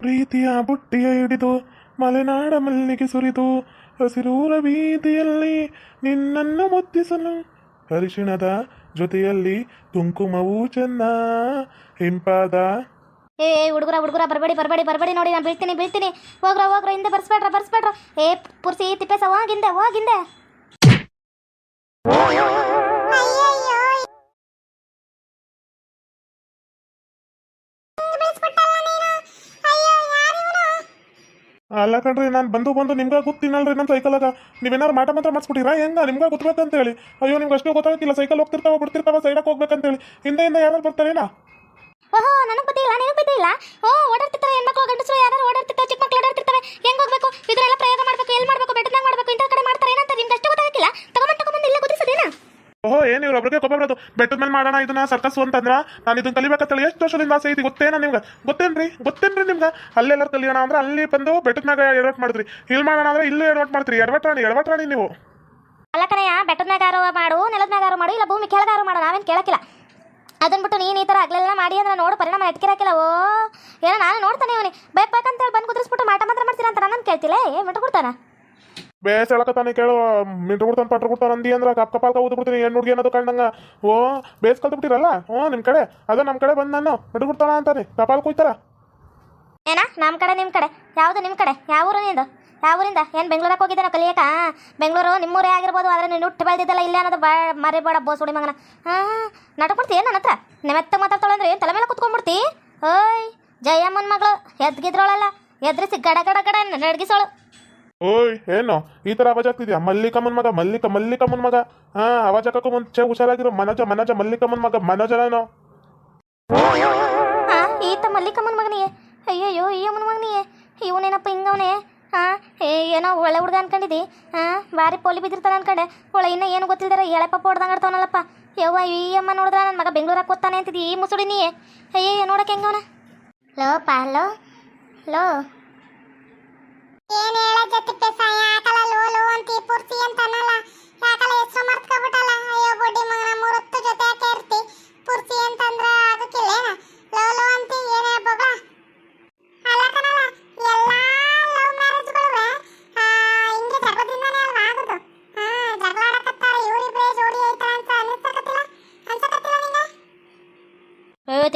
ಪ್ರೀತಿಯ ಬುಟ್ಟಿಯ ಹಿಡಿದು ಮಲೆನಾಡ ಮಲ್ಲಿಗೆ ಸುರಿದು ಹಸಿರೂರ ಬೀದಿಯಲ್ಲಿ ನಿನ್ನನ್ನು ಮುದ್ದಿಸಲು ಅರಿಶಿಣದ ಜೊತೆಯಲ್ಲಿ ಕುಂಕುಮವೂ ಚೆನ್ನ ಹಿಂಪಾದ. ಏ ಹುಡುಗರ ಹುಡುಗರ, ಬರಬೇಡಿ ಬರಬೇಡಿ ಬರಬೇಡಿ ನೋಡಿ, ನಾನು ಬೀಳ್ತೀನಿ ಬೀಳ್ತೀನಿ. ಹೋಗ್ರ ಹೋಗ್ರ, ಹಿಂದೆ ಬರ್ಸ್ಬೇಡ್ರ ಬರ್ಸ್ಬೇಡ್ರ. ಏ ಪುರ್ಸಿ ತಿಪ್ಪೇಸ ಹೋಗಿಂದೆ ಹೋಗಿಂದೆ. ಅಲ್ಲ ಕಣ್ರಿ, ನಾನು ಬಂದು ಬಂದು ನಿಮ್ಗೆ ಗೊತ್ತಿನಲ್ರಿ ನಮ್ಮ ಸೈಕಲಾಗ ನೀವೇನಾರು ಮಾಟ ಮಾತ್ರ ಮಾಡಿಸ್ಬಿಟ್ಟಿರಾ? ಹೆಂಗ? ನಿಮ್ಗೆ ಗೊತ್ತಬೇಕಂತ ಹೇಳಿ ಅಯ್ಯೋ, ನಿಮ್ಗೆ ಅಷ್ಟೇ ಗೊತ್ತಾಗಿಲ್ಲ ಸೈಕಲ್ ಹೋಗ್ತಿರ್ತಾವ, ಬಿಡ್ತಿರ್ತಾವ ಸೈಡಕ್ಕೆ ಹೋಗ್ಬೇಕಂತೇಳಿ. ಹಿಂದೆ ಹಿಂದೆ ಯಾರು ಬರ್ತಾರೇನಾ? ಓಹೋ, ನನಗೆ ಗೊತ್ತಿಲ್ಲ, ನಿನಗೆ ಇಲ್ಲ ಓ, ಓಡಾಡ್ತಿರ್ತಾರೆ ಹೆಣ್ಮಕ್ಳು, ಗಂಡಸರು ಯಾರು ಓಡಾಡ್ತಿರ್ತಾರೆ ಚಿಕ್ಕ ಮಕ್ಳು ಓಡಾಡ್ತಿರ್ತಾವೆ ಹೆಂಗ್ ಹೋಗ್ಬೇಕು? ಇದ್ರೆಲ್ಲ ಪ್ರಯೋಗ ಎಲ್ಲಿ ಮಾಡ್ಬೇಕು ಬೆಟ್ಟದಾಗ ಮಾಡ್ಬೇಕು ಇಂಥ ಕಡೆ ಮಾಡ್ತಾರೆ ಏನಂತ ನಿಮ್ಗೆ ಅಷ್ಟು ಗೊತ್ತಾಗಿಲ್ಲ ತಗೊಂಬಂದು ತಗೊಂಬಂದು ಇಲ್ಲೇ ಕುದಿಸೋದೇನಾ ಓಹೋ, ಏನು ಇವ್ರು ಒಬ್ರಿಗೆ ಕೊಬ್ಬರೋದು ಬೆಟ್ಟದ ಮೇಲೆ ಮಾಡೋಣ, ಇದನ್ನ ಸರ್ಕಸ್ ಅಂತಂದ್ರ? ನಾನು ಇದನ್ನ ಕಲಿಬೇಕಂತೇಳಿ ಎಷ್ಟು ವರ್ಷದಿಂದ ಆಸೆ ಐತಿ ಗೊತ್ತೇನ ನಿಮ್ಗೆ? ಗೊತ್ತೇನ್ರಿ? ಗೊತ್ತೇನ್ರಿ ನಿಮ್ಗೆ? ಅಲ್ಲೆಲ್ಲರೂ ಕಲಿಯೋಣ ಅಂದ್ರೆ ಅಲ್ಲಿ ಬಂದು ಬೆಟ್ಟದ ಮ್ಯಾಗ ಎಡವಟ್ ಮಾಡಿದ್ರಿ. ಇಲ್ಲಿ ಮಾಡೋಣ ಅಂದ್ರೆ ಇಲ್ಲೂ ಎಡವಟ್ ಮಾಡ್ತೀರಿ. ಎಡವಟ್ರಾಣಿ ಎಡವಟ್ರಾಣಿ ನೀವು. ಅಲ್ಲ ಬೆಟ್ಟದ ಮ್ಯಾಗಾರೋ ಮಾಡು, ನೆಲದ ಮ್ಯಾಗಾರು ಮಾಡು, ಇಲ್ಲ ಭೂಮಿ ಕೆಳಗಾರು ಮಾಡು, ನಾವೇನು ಕೇಳಕ್ಕಿಲ್ಲ. ಅದನ್ನ ಬಿಟ್ಟು ನೀನು ಈ ಥರ ಆಗ್ಲೆಲ್ಲ ಮಾಡಿ ಅಂದ್ರೆ ನೋಡು, ಪರಿಣಾಮ ಎಟ್ಕಿರಕ್ಕಿಲ್ಲ ಓ, ಏನೋ ನಾನು ನೋಡ್ತಾನೆ ಅವನಿ ಬೈಕ್ ಅಂತ ಹೇಳಿ ಬಂದು ಕುದಿಸ್ಬಿಟ್ಟು ಮಾಟ ಮಾತ್ರ ಮಾಡ್ತೀರಾ ಅಂತ ನಾನು ಕೇಳ್ತಿಲ್ಲ. ಏ ಬಿಟ್ಟು ಕೊಡ್ತಾನ? ಬೇಸ್ ಹೇಳಕತ್ತಾನೆ ಕೇಳು ಮಿಂಟ್ರು ಕೊಡ್ತಾನೆ ಪಟ್ರು ಕೊಡ್ತಾನೆ ಅಂದಿ ಅಂದ್ರೆ ಕಪ್ ಕಪಾಲ್ಕ ಊದು ಬಿಡ್ತೀನಿ ಹೆಣ್ಣು ಹುಡುಗಿ ಅನ್ನೋದು ಕಂಡಂಗ. ಓ, ಬೇಸ್ ಕಲ್ತು ಬಿಟ್ಟಿರಲ್ಲ ಹ್ಞೂ ನಿಮ್ಮ ಕಡೆ, ಅದು ನಮ್ಮ ಕಡೆ ಬಂದು ನಾನು ಮಿಂಟ್ರು ಕೊಡ್ತಾನ ಅಂತಾನೆ. ಕಪಾಲ್ ಕುಯ್ತಾರ? ಏನ ನಮ್ಮ ಕಡೆ ನಿಮ್ಮ ಕಡೆ? ಯಾವುದು ನಿಮ್ಮ ಕಡೆ? ಯಾವ ಊರು ನಿಂದು? ಯಾವ ಊರಿಂದ? ಏನು ಬೆಂಗಳೂರಿಗೆ ಹೋಗಿದ್ದಾನ ಕಲಿಯಕ? ಬೆಂಗಳೂರು ನಿಮ್ಮೂರೇ ಆಗಿರ್ಬೋದು, ಆದರೆ ನೀನು ಹುಟ್ಟು ಬೆಳೆದಿದ್ದಲ್ಲ ಇಲ್ಲ ಅನ್ನೋದು ಬಾ, ಮರಿಬೇಡ ಬೋಸ್ ಹುಡಿ ಮಗನ. ಹಾಂ ನಾಟಕ ಮಾಡ್ತೀಯ ನನ್ನ ಹತ್ರ? ನೆಮೆತ್ತ ಮಾತಾಡ್ತಾಳೆ ಅಂದ್ರೆ ಏನು ತಲೆ ಮೇಲೆ ಕುತ್ಕೊಂಡ್ಬಿಡ್ತಿ? ಓಯ್, ಜಯಮ್ಮನ ಮಗಳು, ಎದ್ಗಿದ್ರೋಳಲ್ಲ, ಎದ್ರಿಸಿ ಗಡ ಗಡ ಗಡ ನಡ್ಗಿಸೋಳು. ಓಯ್ ಏನೋ? ಈ ಥರ ಅವಾಜ್ ಆಗ್ತಿದ್ಯಾ? ಮಲ್ಲಿಕಮ್ಮನ ಮಗ ಮಲ್ಲಿಕ ಮಲ್ಲಿಕಮ್ಮನ ಮಗ. ಹಾ ಅವಾಜ್ ಹಾಕಕ್ಕೂ ಮುಂಚೆ ಹುಷಾರಾಗಿರೋ. ಮನೋಜ ಮನೋಜ ಮಲ್ಲಿಕಮ್ಮನ ಮಗ ಮನೋಜನೇನೋ ಹಾಂ ಈತ ಮಲ್ಲಿಕಮ್ಮನ ಮಗನಿಗೆ. ಅಯ್ಯಯ್ಯೋ ಈ ಅಮ್ಮನ ಮಗನಿಗೆ. ಇವನೇನಪ್ಪ ಹಿಂಗವನೇ? ಹಾ ಏ ಏನೋ ಒಳ್ಳೆ ಹುಡುಗ ಅನ್ಕೊಂಡಿದ್ದಿ ಹಾ ಬಾರಿ ಪೋಲಿ ಬಿದ್ದಿರ್ತಾನೆ ಅನ್ಕೊಂಡೆ. ಒಳ್ಳೆ ಇನ್ನ ಏನು ಗೊತ್ತಿಲ್ದಾರ ಎಳೆ ಪಪ್ಪ ಹೊಡ್ದಂಗೆ ಆಡ್ತಾವನಲ್ಲಪ್ಪ. ಯವ್ವ ಈ ಅಮ್ಮ ನೋಡಿದ್ರೆ ನನ್ನ ಮಗ ಬೆಂಗಳೂರಾಗ ಕೂತಾನೆ ಅಂತಿದ್ದಿ ಈ ಮುಸುಡಿ ನೀ ಅಯ್ಯಯ್ಯೋ ನೋಡಕ್ಕೆ ಹೆಂಗವನ? ಲೋ ಪಾ ಲೋ.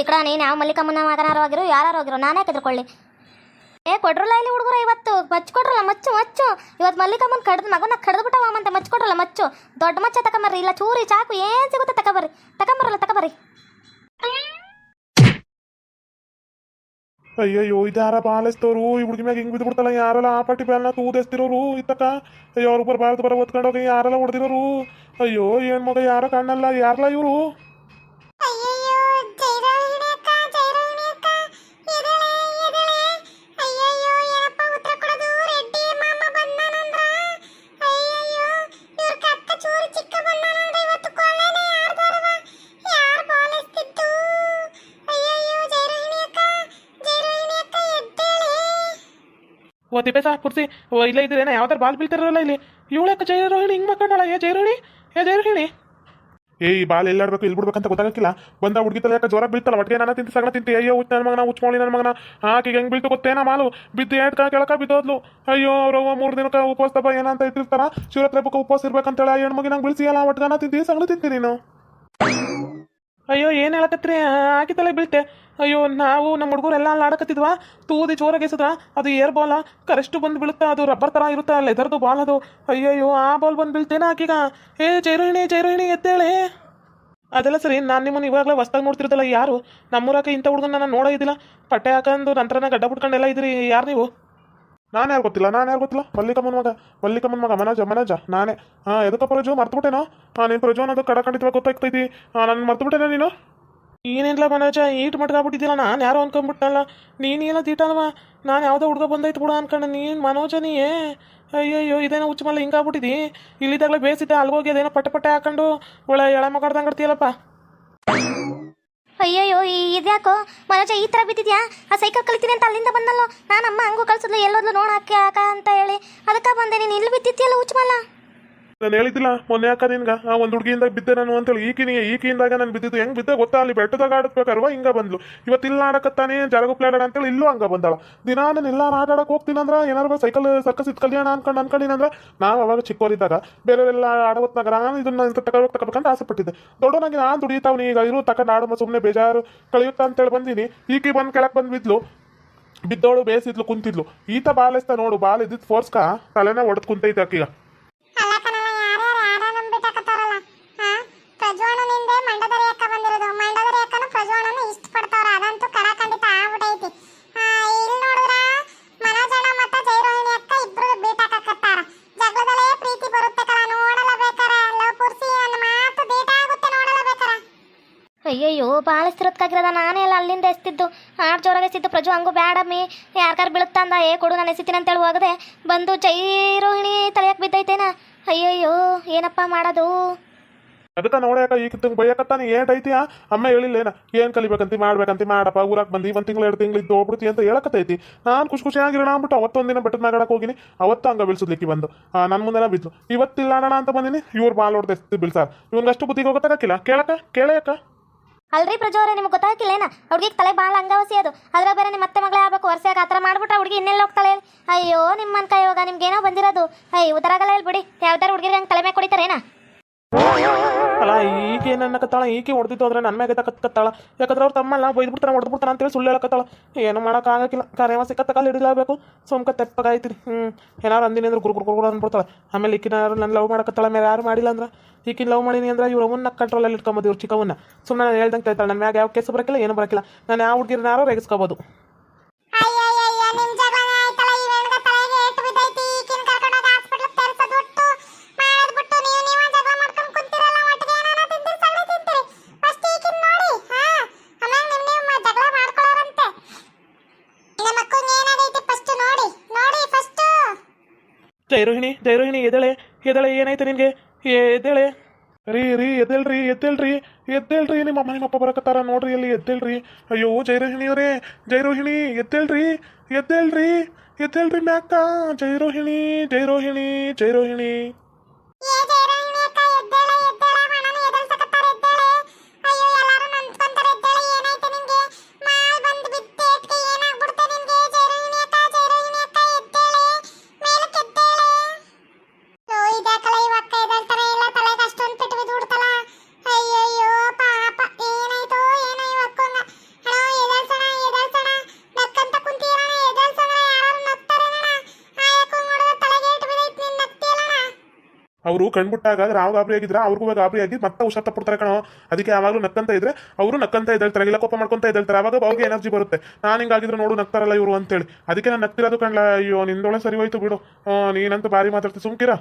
ಏ ಕಡೆ ನೀನು ಯಾವ ಮಲ್ಲಿಕಮ್ಮನ ಮಗನಾರು ಆಗಿರು ಯಾರು ಆಗಿರು, ನಾನೇ ಕೆದ್ರಕೊಳ್ಳಿ ಏ ಕೊಡ್ರಲ್ಲ ಇಲ್ಲಿ ಹುಡುಗರು ಇವತ್ತು? ಮಚ್ಚು ಕೊಡ್ರಲ್ಲ ಮಚ್ಚು ಮಚ್ಚು. ಇವತ್ತು ಮಲ್ಲಿಕಮ್ಮನ ಕಡ್ದು ಮಗನ ಕಡ್ದು ಬಿಟ್ಟವ ಮತ್ತೆ ಮಚ್ಚು ಕೊಡ್ರಲ್ಲ ಮಚ್ಚು. ದೊಡ್ಡ ಮಚ್ಚ ತಕೊಂಬರ್ರಿ, ಇಲ್ಲ ಚೂರಿ, ಚಾಕು, ಏನು ಸಿಗುತ್ತೆ ತಕೊಂಬರ್ರಿ. ತಕೊಂಬರಲ್ಲ, ತಕೊಂಬರ್ರಿ. ಅಯ್ಯಯ್ಯೋ ಇದಾರ ಬಾಲಿಸ್ತವ್ರು? ಈ ಹುಡುಗಿ ಮ್ಯಾಗ ಹಿಂಗ್ ಬಿದ್ಬಿಡ್ತಲ್ಲ ಯಾರೆಲ್ಲ ಆ ಪಟ್ಟಿ ಬ್ಯಾಲ್ನ ತೂದೆಸ್ತಿರೋರು? ಇತ್ತಕ್ಕ? ಅಯ್ಯೋ, ಅವ್ರು ಬರಬಾರ್ದು ಬರ ಓದ್ಕೊಂಡೋಗಿ ಯಾರಲ್ಲ ಹೊಡೆದಿರೋರು? ಅಯ್ಯೋ, ಏನ್ ಮಗ, ಯಾರ ಕಾಣಲ್ಲ ಯಾರಲ್ಲ ಇವರು? ಓ ತಿಪ್ಪೇಸ ಪುರ್ಸಿ. ಓ ಇಲ್ಲ ಇದ್ರೇನ ಯಾವ್ದಾರು ಬಾಲ್ ಬೀಳ್ತಿರಲ್ಲ ಇಲ್ಲಿ. ಇವಳಕ್ಕ ಜಯರೋಹಿಣಿ ಹಿಂಗ್ ಮಕ್ಕಳಲ್ಲ ಏ ಜಯರೋಹಿಣಿ ಏ ಜಯರೋಹಿಣಿ ಏ ಈ ಬಾಲ್ ಎಲ್ಲಾಡ್ಬೇಕು ಇಲ್ಲಿ ಬಿಡ್ಬೇಕಂತ ಗೊತ್ತಾಗಕ್ಕಿಲ್ಲ. ಬಂದ ಹುಡುಗಿ ತಲೆ ಯಾಕೆ ಜ್ವರ ಬೀಳ್ತಲ್ಲ ಒಟ್ಟಿಗೆ ನಾನು ತಿಂತ ಸಗಣ ತಿಂತಿ. ಅಯ್ಯೋ ಉಚ್ಚ ನನ್ನ ಮಗನ ಉಚ್ಮೋಳಿ ನನ್ನ ಮಗನ. ಹಾಕಿ ಹೆಂಗ್ ಬೀಳ್ತು ಗೊತ್ತೇನ ಮಾಲು ಬಿದ್ದು ಏಟ್ಕ ಕೆಳಕ ಬಿದ್ದೋದ್ಲು. ಅಯ್ಯೋ ಅವ್ರ ಮೂರು ದಿನಕ್ಕೆ ಉಪವಾಸ ತಪ್ಪ ಏನಂತ ಇಟ್ಟಿರ್ತಾರ. ಶಿವರಾತ್ರಿ ಹಬ್ಬಕ್ಕೆ ಉಪವಾಸ ಇರ್ಬೇಕಂತೇಳಿ ಹೆಣ್ಣು ಮಗಿನ ನಂಗೆ ಬಿಳಿಸಿಯಲ್ಲ ಒಟ್ಗಾನ ತಿಂತಿ ಸಗಣ ತಿಂತಿ ನೀನು. ಅಯ್ಯೋ ಏನು ಹೇಳಕತ್ರಿ ಹಾಕಿತಲ್ಲ ತಲೆ ಬೀಳ್ತೆ. ಅಯ್ಯೋ, ನಾವು ನಮ್ಮ ಹುಡುಗರೆಲ್ಲ ಅಲ್ಲಿ ಆಡಕತ್ತಿದ್ವಾ? ತೂದಿ ಜೋರಾಗಿ ಎಸದ್ರ ಅದು ಏರ್ ಬಾಲ? ಕರೆಷ್ಟು ಬಂದು ಬೀಳುತ್ತಾ? ಅದು ರಬ್ಬರ್ ಥರ ಇರುತ್ತೆ? ಲೆದರ್ದು ಬಾಲ್ ಅದು. ಅಯ್ಯಯ್ಯೋ, ಆ ಬಾಲ್ ಬಂದು ಬೀಳ್ತೇನೆ ಆಕೀಗ? ಏ ಜೈರೋಹಿಣಿ ಜೈರೋಹಿಣಿ, ಎದ್ದೇಳೆ. ಅದೆಲ್ಲ ಸರಿ, ನಾನು ನಿಮ್ಮನ್ನು ಇವಾಗಲೇ ಹೊಸ್ದಾಗಿ ನೋಡ್ತಿರ್ತಲ್ಲ ಯಾರು? ನಮ್ಮೂರಾಕ ಇಂಥ ಹುಡುಗನ ನಾನು ನೋಡೋ ಇದ್ದಿಲ್ಲ. ಪಟ್ಟೆ ಹಾಕೊಂಡು ನಂತರನ ಗಡ್ಡ ಬಿಟ್ಕೊಂಡೆಲ್ಲ ಇದ್ರಿ ಯಾರು ನೀವು? ನಾನು ಯಾರು ಗೊತ್ತಿಲ್ಲ, ನಾನು ಯಾರು ಗೊತ್ತಿಲ್ಲ? ಮಲ್ಲಿಕಮ್ಮನ ಮಗ ಮಲ್ಲಿಕಮ್ಮನ ಮಗ, ಮನೋಜ ಮನೋಜ, ನಾನೇ. ಹಾಂ ಎದಕ್ಕ ಪ್ರಜು ಮರ್ತುಬಿಟ್ಟೇನೋ? ಹಾಂ ನೀನು ಪ್ರಜು ಅನ್ನೋದು ಕಡ ಗೊತ್ತಾಗ್ತೈತಿ. ನಾನು ಮರ್ತುಬಿಟ್ಟೇನೋ ನೀನು? ಏನಿಲ್ಲ ಮನೋಜ ಈಟ್ ಮಟ್ಕಾಗ್ಬಿಟ್ಟಿದ್ದಿಲ್ಲ ನಾನು ಯಾರೋ ಅನ್ಕೊಂಡ್ಬಿಟ್ಟಲ್ಲ ನೀನು ಏನೋ ತೀಟಲ್ವಾ ನಾನು ಯಾವುದೋ ಹುಡುಗ ಬಂದೈತೆ ಬಿಡು ಅನ್ಕೊಂಡು. ನೀನು ಮನೋಜ ನೀಯೇ ಅಯ್ಯಯ್ಯೋ, ಇದೇನೋ ಹುಚ್ಚಮಲ್ಲ ಮಲ್ಲ ಹಿಂಗಾಗ್ಬಿಟ್ಟಿದ್ದಿ ಇಲ್ಲಿದ್ದಾಗಲೇ ಬೇಸಿದ್ದೆ ಅಲ್ಗೋಗಿ ಅದೇನೋ ಪಟ್ಟೆ ಪಟ್ಟೆ ಹಾಕೊಂಡು ಒಳ ಎಳ ಮಗಾಡ್ದಂಗೆ ಅಯ್ಯಯ್ಯೋ ಇದ್ಯಾಕೋ? ಮನೋಜ, ಈ ಥರ ಬಿದ್ದಿದ್ಯಾ? ಆ ಸೈಕಲ್ ಕಲಿತೀನಿ ಅಂತ ಅಲ್ಲಿಂದ ಬಂದಲ್ಲೋ? ನಾನು ಅಮ್ಮ ಹಂಗೂ ಕಳ್ಸಿದ್ಲು, ಎಲ್ಲೋದ್ಲು ಹಾಕ ಅಂತ ಹೇಳಿ. ಅದಕ್ಕೆ ಬಂದೆ, ನೀನು ಇಲ್ಲಿ ಬಿದ್ದಿದ್ಯಲ್ಲ ಹುಚ್ಚಮಲ್ಲ ನಾನು ಹೇಳಿದ್ದಿಲ್ಲ, ಮೊನ್ನೆ ಯಾಕ ನಿನ್ಗ? ಆ ಒಂದು ಹುಡುಗಿಯಿಂದ ಬಿದ್ದೆ ನಾನು ಅಂತೇಳಿ. ಈಕಿನಿ ಈಕಿಯಿಂದಾಗ ನಾನು ಬಿದ್ದಿದ್ದು. ಹೆಂಗ್ ಬಿದ್ದೆ ಗೊತ್ತಾ? ಅಲ್ಲಿ ಬೆಟ್ಟದಾಗ ಆಡಬೇಕಾರುವ ಹಿಂಗ ಬಂದ್ಲು. ಇವತ್ತಿಲ್ಲ ಆಡಕತ್ತಾನೆ, ಜಾರಗು ಆಡೋಣ ಅಂತೇಳಿ ಇಲ್ಲೂ ಹಂಗ ಬಂದಾಳ. ದಿನ ನಾನು ಎಲ್ಲ ಆಟ ಆಡಕ್ ಹೋಗ್ತೀನಿ ಅಂದ್ರೆ ಏನಾರು ಸೈಕಲ್ ಸರ್ಕಸ್ ಇದ್ ಕಲ್ಯಾಣ ಅನ್ಕೊಂಡು ಅನ್ಕೊಂಡಿನ ಅಂದ್ರೆ ನಾವು ಅವಾಗ ಚಿಕ್ಕವರಿದ್ದಾಗ ಬೇರೆಯವರೆಲ್ಲ ಆಡವತ್ನಾಗ ನಾನು ಇದನ್ನ ಇಂಥ ತಗೋಬೇಕು ತಗೋಬೇಕಂತ ಆಸೆ ಪಟ್ಟಿದ್ದೆ. ದೊಡ್ಡವನಾಗಿ ನಾನು ದುಡಿತಾವ್ನಿ, ಈಗ ಇರು, ತಕೊಂಡು ಆಡಮ ಸುಮ್ಮನೆ ಬೇಜಾರು ಕಳೆಯುತ್ತಾ ಅಂತೇಳಿ ಬಂದೀನಿ. ಈಕಿ ಬಂದು ಕೆಳಕ್ ಬಂದು ಬಿದ್ಲು ಬಿದ್ದವಳು ಬೇಸಿದ್ಲು, ಕುಂತಿದ್ಲು. ಈತ ಬಾಲಿಸ್ತಾ ನೋಡು, ಬಾಲ್ ಇದ್ದಿದ್ದು ಫೋರ್ಸ್ಕ ತಲೆನ ಒಡೆದು ಕುಂತೈತೆ ಆಕೀಗ ಅಲ್ಲ ಕಣಲ್ಲ ಯಾರ್ಯಾರು ಯಾರ ನಂಬಿಟ್ಟಕತ್ತಾರಲ್ಲ ಹಾ ಪ್ರಜ್ವಲನಿಂದೆ ಮಂಡದರಿ ಅಕ್ಕ ಬಂದಿರೋದು ಮಂಡದರಿ ಅಕ್ಕನು ಪ್ರಜ್ವಲನ ಇಷ್ಟಪಡ್ತಾವ್ರ ಅದಂತೂ ಕಡ ಖಂಡಿತ ಆಗ್ಬಿಟ್ಟೈತಿ ಹಾ ಇಲ್ಲಿ ನೋಡಿದ್ರ ಮನೋಜಣ್ಣ ಮತ್ತ ಜೈರೋಹಿಣಿ ಅಕ್ಕ ಇಬ್ರು ಬೀಟಾಕತ್ತಾರ ಜಗಳದಲ್ಲೇ ಪ್ರೀತಿ ಬರುತ್ತೆ ಕಲ ನೋಡಲೇಬೇಕಾರ ಲವ್ ಪುರ್ಸಿ ನನ್ನ ಮಾತು ಬೀಟ ಆಗುತ್ತೆ ನೋಡಲೇಬೇಕಾರ ಅಯ್ಯಯ್ಯೋ ಭಾಳ ಸ್ಥಿರತ್ಕಾಗಿರೋದ. ನಾನೇ ಎಲ್ಲ ಅಲ್ಲಿಂದ ಎಸ್ತಿದ್ದು. ಆಡ್ ಜೋರಾಗಿ ಎಸ್ತಿದ್ದು. ಪ್ರಜು ಹಂಗೂ ಬ್ಯಾಡಮ್ಮಿ ಯಾರ್ಗಾರು ಬೀಳುತ್ತಂದ? ಏ ಕೊಡು ನಾನು ಎಸಿತೀನಿ ಅಂತೇಳಿ ಹೋಗದೆ. ಬಂದು ಜೈ ರೋಹಿಣಿ ತಲೆಯಕ್ಕೆ ಬಿದ್ದೈತೇನ? ಅಯ್ಯಯ್ಯೋ, ಏನಪ್ಪ ಮಾಡೋದು? ಅದಕ್ಕ ನೋಡ್ಯಾಕ ಈಗ ಬೈಯಕತ್ತಾನೆ. ಏಟ್ ಆ? ಅಮ್ಮ ಹೇಳಿಲ್ಲೇನ? ಏನ್ ಕಲಿಬೇಕಂತ, ಮಾಡ್ಬೇಕಂತ, ಮಾಡಪ್ಪ. ಊರಾಗ ಬಂದಿ ಒಂದ್ ತಿಂಗಳು, ಎರಡು ತಿಂಗಳು ಇದ್ದು ಹೋಗ್ಬಿಡ್ತಿ ಅಂತ ಹೇಳಕತ್ತೈತಿ. ನಾನು ಖುಷಿ ಖುಷಿಯಾಗಿರೋಣ ಅಂದ್ಬಿಟ್ಟು ಅವತ್ತೊಂದಿನ ಬೆಟ್ಟದ ಮ್ಯಾಗಡಕ್ಕೆ ಹೋಗಿನಿ. ಅವತ್ತು ಹಂಗ ಬಿಲ್ಸದ್ಲಿಕ್ಕೆ ಬಂದು. ನನ್ನ ಮುಂದೆ ಬಿದ್ದು. ಇವತ್ತಿಲ್ಲ ಅಣ್ಣ ಅಂತ ಬಂದಿನಿ. ಇವ್ರು ಬಾಲ್ ಹೊಡ್ದು ಬಿಲ್ಸಾರ ಇವನ್ಗಷ್ಟು ಬುದ್ಧಿಗೆ ಹೋಗತ್ತಾಕಿಲ್ಲ ಕೇಳಕ ಕೇಳಯಕ್ಕ ಅಲ್ರಿ ಪ್ರಜೋರೆ ನಿಮ್ಗೆ ಗೊತ್ತಾಗಿಲ್ಲೇನ ಹುಡುಗಿಗೆ ತಲೆ ಭಾಳ ಅಂಗವಸಿ ಅದು. ಅದ್ರ ಬೇರೆ ನಿಮ್ಮ ಮತ್ತೆ ಮಗಳೇ ಆಗ್ಬೇಕು ವರ್ಷಾಗ ಆ ಥರ ಮಾಡ್ಬಿಟ್ರೆ ಹುಡುಗಿ ಇನ್ನೆಲ್ಲ ಹೋಗ್ತಾಳೆ ಅಯ್ಯೋ ನಿಮ್ಮ ಅನ್ಕ ಇವಾಗ ನಿಮ್ಗೇನೋ ಬಂದಿರೋದು. ಅಯ್ಯ ಉದರಾಗಲ್ಲ ಇಲ್ಲಿ ಬಿಡಿ. ಯಾವ್ದಾರು ಹುಡುಗಿಗೆ ಹಂಗೆ ತಲೆ ಮೇಲೆ ಕುಡಿತಾರೇನಾ? ಅಲ್ಲ, ಈಕೆ ಅನ್ನಕತ್ತಾಳ ಈಕೆ ಹೊಡೆದಿತ್ತು ಅಂದ್ರೆ ನನ್ನ ಮ್ಯಾಗೆ ತಕ್ಕತ್ತಾಳ ಯಾಕಂದ್ರೆ ಅವ್ರು ತಮ್ಮಲ್ಲ ಬೈದ್ಬಿಡ್ತಾನೆ, ಹೊಡೆದ್ಬಿಡ್ತಾನೆ ಅಂತೇಳಿ ಸುಳ್ಳು ಹೇಳಕತ್ತಾಳ. ಏನು ಮಾಡೋಕ್ಕಾಗಕ್ಕಿಲ್ಲ. ಸಿಕ್ಕ ಸಿಕ್ಕತ್ತ ಕಾಲು ಹಿಡಿಲೇಬೇಕು ಸುಮ್ಕ ತೆಪ್ಪಗಾಯ್ತಿರಿ ಹ್ಞೂ ಏನಾರು ಅಂದಿನಿ ಅಂದ್ರೆ ಗುರು ಗುರು ಗುರು ಅಂದ್ಬಿಡ್ತಾಳೆ. ಆಮೇಲೆ ಈಕಿನ ನನ್ನ ಲವ್ ಮಾಡಕತ್ತಾಳ? ಮೇಲೆ ಯಾರು ಮಾಡಿಲ್ಲ ಅಂದ್ರೆ? ಈಕಿನ ಲವ್ ಮಾಡೀನಿ ಅಂದ್ರೆ ಇವ್ರು ಅವನ್ನ ಕಂಟ್ರೋಲಲ್ಲಿ ಇಟ್ಕೊಬೋದು, ಇವ್ರು ಚಿಕ್ಕವನ್ನ ಸುಮ್ಮನೆ ನಾನು ಹೇಳ್ದಂಗೆ ಕೇಳ್ತಾಳೆ. ನನ್ನ ಮ್ಯಾಗ ಯಾವ ಕೇಸು ಬರಕಿಲ್ಲ, ಏನು ಬರಕಿಲ್ಲ. ನಾನು ಯಾವ ಹುಡುಗಿರನ್ನ ಯಾರೋ ರೇಗಿಸ್ಕೋಬೋದು. ಜೈರೋಹಿಣಿ ಜೈರೋಹಿಣಿ ಎದಳೆ ಎದಳೆ ಏನಾಯ್ತು ನಿನಗೆ? ಎದ್ದೇಳೆ. ರೀ ರೀ, ಎದ್ದೇಳ್ರಿ ಎದ್ದೇಳ್ರಿ ಎದ್ದೇಳ್ರಿ, ನಿಮ್ಮ ಅಮ್ಮ ನಿಮ್ಮಪ್ಪ ಬರಕತ್ತಾರ ನೋಡ್ರಿ ಇಲ್ಲಿ ಎದ್ದೇಳ್ರಿ. ಅಯ್ಯೋ, ಜೈರೋಹಿಣಿಯವರೇ, ಜೈರೋಹಿಣಿ, ಎದ್ದೇಳ್ರಿ ಎದ್ದೇಳ್ರಿ ಎದ್ದೇಳ್ರಿ ಮ್ಯಾಕ ಜೈರೋಹಿಣಿ ಜೈರೋಹಿಣಿ ಜೈರೋಹಿಣಿ. ಅವರು ಕಣ್ಬಿಟ್ಟಾಗ ರಾವ್ ಗಾಬರಿ ಆಗಿದ್ರ, ಅವ್ರಿಗೂ ಗಾಬರಿ ಆಗಿ ಮತ್ತೆ ಹುಷಾರ್ ತಪ್ಪಿಡ್ತಾರೆ ಕಣೋ. ಅದಕ್ಕೆ ಯಾವಾಗಲೂ ನಕ್ಕಂತ ಇದ್ರೆ ಅವರು ನಕ್ಕಂತ ಇದ್ದೇಳ್ತಾರೆ ಇಲ್ಲ ಕೋಪ ಮಾಡ್ಕೊಂತ ಇದ್ದಾರೆ ಅವಾಗ ಅವ್ರಿಗೆ ಎನರ್ಜಿ ಬರುತ್ತೆ. ನಾನು ಹಿಂಗಾಗಿದ್ರೆ ನೋಡು, ನಗ್ತಾರಲ್ಲ ಇವರು ಅಂತೇಳಿ. ಅದಕ್ಕೆ ನಾನು ನಗ್ತಿರೋದು ಕಣ್ಲ, ಅಯ್ಯೋ ನಿಂದೊಳೆ ಸರಿ ಹೋಯ್ತು ಬಿಡು. ನೀನಂತೂ ಭಾರಿ ಮಾತಾಡ್ತೀನಿ ಸುಮ್ಕಿರಾ.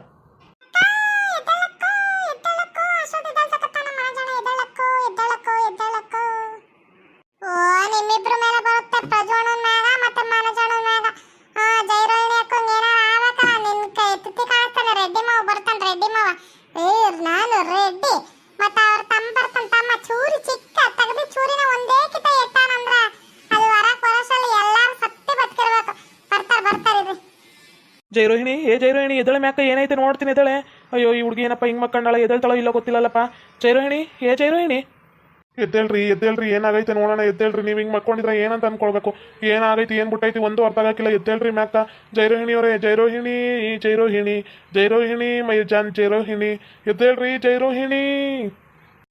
ಜೈರೋಹಿಣಿ ಏ ಜೈರೋಹಿಣಿ ಎದಳೆ ಮ್ಯಾಕ ಏನೈತೆ ನೋಡ್ತೀನಿ ಎದಳೆ ಅಯ್ಯೋ ಈ ಹುಡುಗಿ ಏನಪ್ಪ ಹಿಂಗ್ ಮಕ್ಕಂಡಾಳ ಎದ್ದೇಳ್ತಾಳೋ ಇಲ್ಲೋ ಗೊತ್ತಿಲ್ಲಲ್ಲಪ್ಪ. ಜೈರೋಹಿಣಿ ಏ ಜೈರೋಹಿಣಿ ಎದ್ದೇಳ್ರಿ ಎದ್ದೇಳ್ರಿ ಏನಾಗೈತೆ ನೋಡೋಣ ಎದ್ದೇಳ್ರಿ ನೀವು ಹಿಂಗ್ ಮಕ್ಕೊಂಡಿದ್ರೆ ಏನಂತ ಅನ್ಕೊಳ್ಬೇಕು. ಏನಾಗೈತಿ ಏನ್ ಬಿಟ್ಟೈತಿ ಒಂದು ಅರ್ಥ ಆಗಕ್ಕಿಲ್ಲ ಎದ್ದೇಳ್ರಿ ಮ್ಯಾಕ. ಜೈರೋಹಿಣಿ ಅವರೇ ಜೈರೋಹಿಣಿ ಜೈರೋಹಿಣಿ ಜೈರೋಹಿಣಿ ಮೈ ಜಾನ್ ಜೈರೋಹಿಣಿ ಎದ್ದೇಳ್ರಿ ಜೈರೋಹಿಣಿ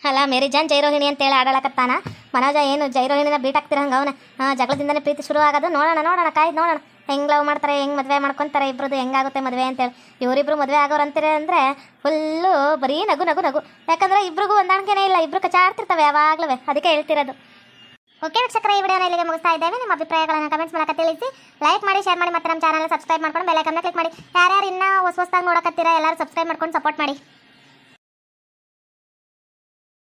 ಅಲ್ಲ ಮೇರಿ ಜಾನ್ ಜೈರೋಹಿಣಿ ಅಂತೇಳಿ ಆಡಳಕತ್ತಾನ. ಮನೋಜ ಏನು ಜೈರೋಹಿಣಿನ ಬೀಟ್ ಹಾಕ್ತಿರ ಹಂಗ ಅವನ? ಜಗಳದಿಂದನೇ ಪ್ರೀತಿ ಶುರು ಆಗೋದು ನೋಡೋಣ ನೋಡೋಣ ಕಾಯ್ದು ನೋಡೋಣ. ಹೆಂಗ್ ಲವ್ ಮಾಡ್ತಾರೆ, ಹೆಂಗ್ ಮದುವೆ ಮಾಡ್ಕೊಂತಾರೆ ಇಬ್ರದ್ದು ಹೆಂಗಾಗುತ್ತೆ ಮದುವೆ ಅಂತೇಳಿ. ಇವರಿಬ್ರು ಮದುವೆ ಆಗೋರು ಅಂತೀರ ಅಂದ್ರೆ ಫುಲ್ಲು ಬರೀ ನಗು ನಗು ನಗು. ಯಾಕಂದ್ರೆ ಇಬ್ರಿಗೂ ಹೊಂದಾಣಿಕೆನೇ ಇಲ್ಲ, ಇಬ್ರು ಕಚಾಡ್ತಿರ್ತವೆ ಯಾವಾಗ್ಲೂ. ಅದಕ್ಕೆ ಹೇಳ್ತಿರೋದು. ಓಕೆ ವೀಕ್ಷಕರ, ಈ ವಿಡಿಯೋನ ಇಲ್ಲಿಗೆ ಮುಗಿಸ್ತಾ ಇದ್ದೇವೆ. ನಿಮ್ಮ ಅಭಿಪ್ರಾಯಗಳನ್ನು ಕಮೆಂಟ್ಸ್ ಮೂಲಕ ತಿಳಿಸಿ. ಲೈಕ್ ಮಾಡಿ ಶೇರ್ ಮಾಡಿ, ಮತ್ತೆ ನಮ್ಮ ಚಾನಲ್ ಸಬ್ಸ್ಕ್ರೈಬ್ ಮಾಡ್ಕೊಂಡು ಬೆಲ್ ಐಕನ್ನ ಕ್ಲಿಕ್ ಮಾಡಿ. ಯಾರ್ಯಾರು ಇನ್ನೂ ಹೊಸ ಹೊಸದಾಗಿ ನೋಡಕತ್ತೀರಾ, ಎಲ್ಲರೂ ಸಬ್ಸ್ಕ್ರೈಬ್ ಮಾಡ್ಕೊಂಡು ಸಪೋರ್ಟ್ ಮಾಡಿ.